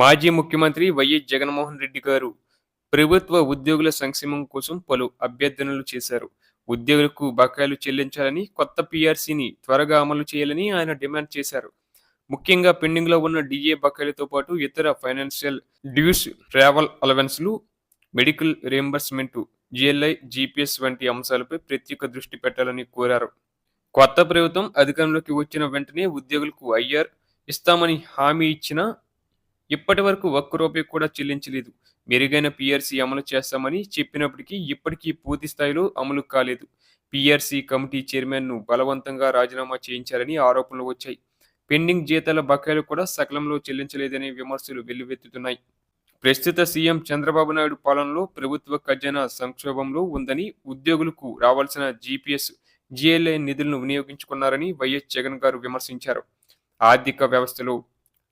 మాజీ ముఖ్యమంత్రి వైఎస్ జగన్మోహన్ రెడ్డి గారు ప్రభుత్వ ఉద్యోగుల సంక్షేమం కోసం పలు అభ్యర్థనలు చేశారు. ఉద్యోగులకు బకాయిలు చెల్లించాలని కొత్త పీఆర్సీని త్వరగా అమలు చేయాలని ఆయన డిమాండ్ చేశారు. ముఖ్యంగా పెండింగ్లో ఉన్న డిఏ బకాయిలతో పాటు ఇతర ఫైనాన్షియల్ డ్యూస్ ట్రావెల్ అలవెన్స్లు మెడికల్ రియంబర్స్మెంట్ జిఎల్ఐ జీపీఎస్ వంటి అంశాలపై ప్రత్యేక దృష్టి పెట్టాలని కోరారు. కొత్త ప్రభుత్వం అధికారంలోకి వచ్చిన వెంటనే ఉద్యోగులకు ఐఆర్ ఇస్తామని హామీ ఇచ్చినా ఇప్పటి వరకు ఒక్క రూపాయి కూడా చెల్లించలేదు. మెరుగైన పిఆర్సీ అమలు చేస్తామని చెప్పినప్పటికీ ఇప్పటికీ పూర్తి స్థాయిలో అమలు కాలేదు. పిఆర్సీ కమిటీ చైర్మన్ను బలవంతంగా రాజీనామా చేయించారని ఆరోపణలు వచ్చాయి. పెండింగ్ జీతాల బకాయిలు కూడా సకలంలో చెల్లించలేదనే విమర్శలు వెల్లువెత్తుతున్నాయి. ప్రస్తుత సీఎం చంద్రబాబు నాయుడు పాలనలో ప్రభుత్వ ఖజానా సంక్షోభంలో ఉందని ఉద్యోగులకు రావాల్సిన జీపీఎస్ జిఎల్ఐ నిధులను వినియోగించుకున్నారని వైఎస్ జగన్ గారు విమర్శించారు. ఆర్థిక వ్యవస్థలో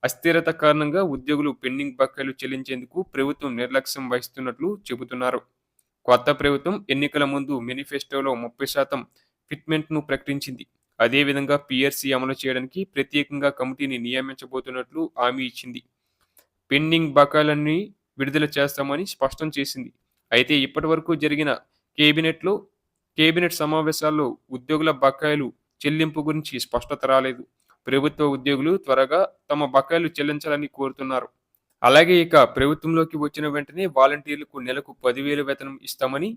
అస్థిరత కారణంగా ఉద్యోగులు పెండింగ్ బకాయిలు చెల్లించేందుకు ప్రభుత్వం నిర్లక్ష్యం వహిస్తున్నట్లు చెబుతున్నారు. కొత్త ప్రభుత్వం ఎన్నికల ముందు మేనిఫెస్టోలో ముప్పై శాతం ఫిట్మెంట్ను ప్రకటించింది. అదేవిధంగా పిఆర్సీ అమలు చేయడానికి ప్రత్యేకంగా కమిటీని నియమించబోతున్నట్లు హామీ ఇచ్చింది. పెండింగ్ బకాయిలన్నీ విడుదల చేస్తామని స్పష్టం చేసింది. అయితే ఇప్పటి వరకు జరిగిన కేబినెట్లో కేబినెట్ సమావేశాల్లో ఉద్యోగుల బకాయిలు చెల్లింపు గురించి స్పష్టత రాలేదు. ప్రభుత్వ ఉద్యోగులు త్వరగా తమ బకాయిలు చెల్లించాలని కోరుతున్నారు. అలాగే ఇక ప్రభుత్వంలోకి వచ్చిన వెంటనే వాలంటీర్లకు నెలకు పదివేల వేతనం ఇస్తామని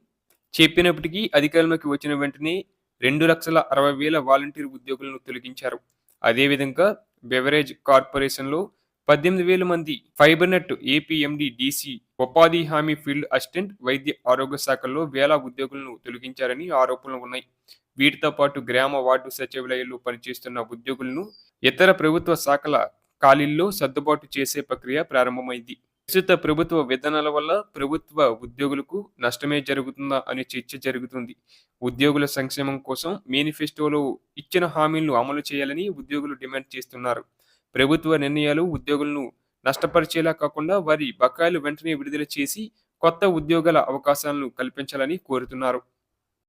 చెప్పినప్పటికీ అధికారంలోకి వచ్చిన వెంటనే రెండు లక్షల అరవై వేల వాలంటీర్ ఉద్యోగులను తొలగించారు. అదేవిధంగా బెవరేజ్ కార్పొరేషన్లో పద్దెనిమిది వేల మంది ఫైబర్నెట్ ఏపీఎండి డిసి ఉపాధి హామీ ఫీల్డ్ అసిస్టెంట్ వైద్య ఆరోగ్య శాఖల్లో వేల ఉద్యోగులను తొలగించారని ఆరోపణలు ఉన్నాయి. వీటితో పాటు గ్రామ వార్డు సచివాలయాల్లో పనిచేస్తున్న ఉద్యోగులను ఇతర ప్రభుత్వ శాఖల ఖాళీల్లో సర్దుబాటు చేసే ప్రక్రియ ప్రారంభమైంది. ప్రస్తుత ప్రభుత్వ విధానాల వల్ల ప్రభుత్వ ఉద్యోగులకు నష్టమే జరుగుతుందా అనే చర్చ జరుగుతుంది. ఉద్యోగుల సంక్షేమం కోసం మేనిఫెస్టోలో ఇచ్చిన హామీలను అమలు చేయాలని ఉద్యోగులు డిమాండ్ చేస్తున్నారు. ప్రభుత్వ నిర్ణయాలు ఉద్యోగులను నష్టపరిచేలా కాకుండా వారి బకాయిలు వెంటనే విడుదల చేసి కొత్త ఉద్యోగాల అవకాశాలను కల్పించాలని కోరుతున్నారు.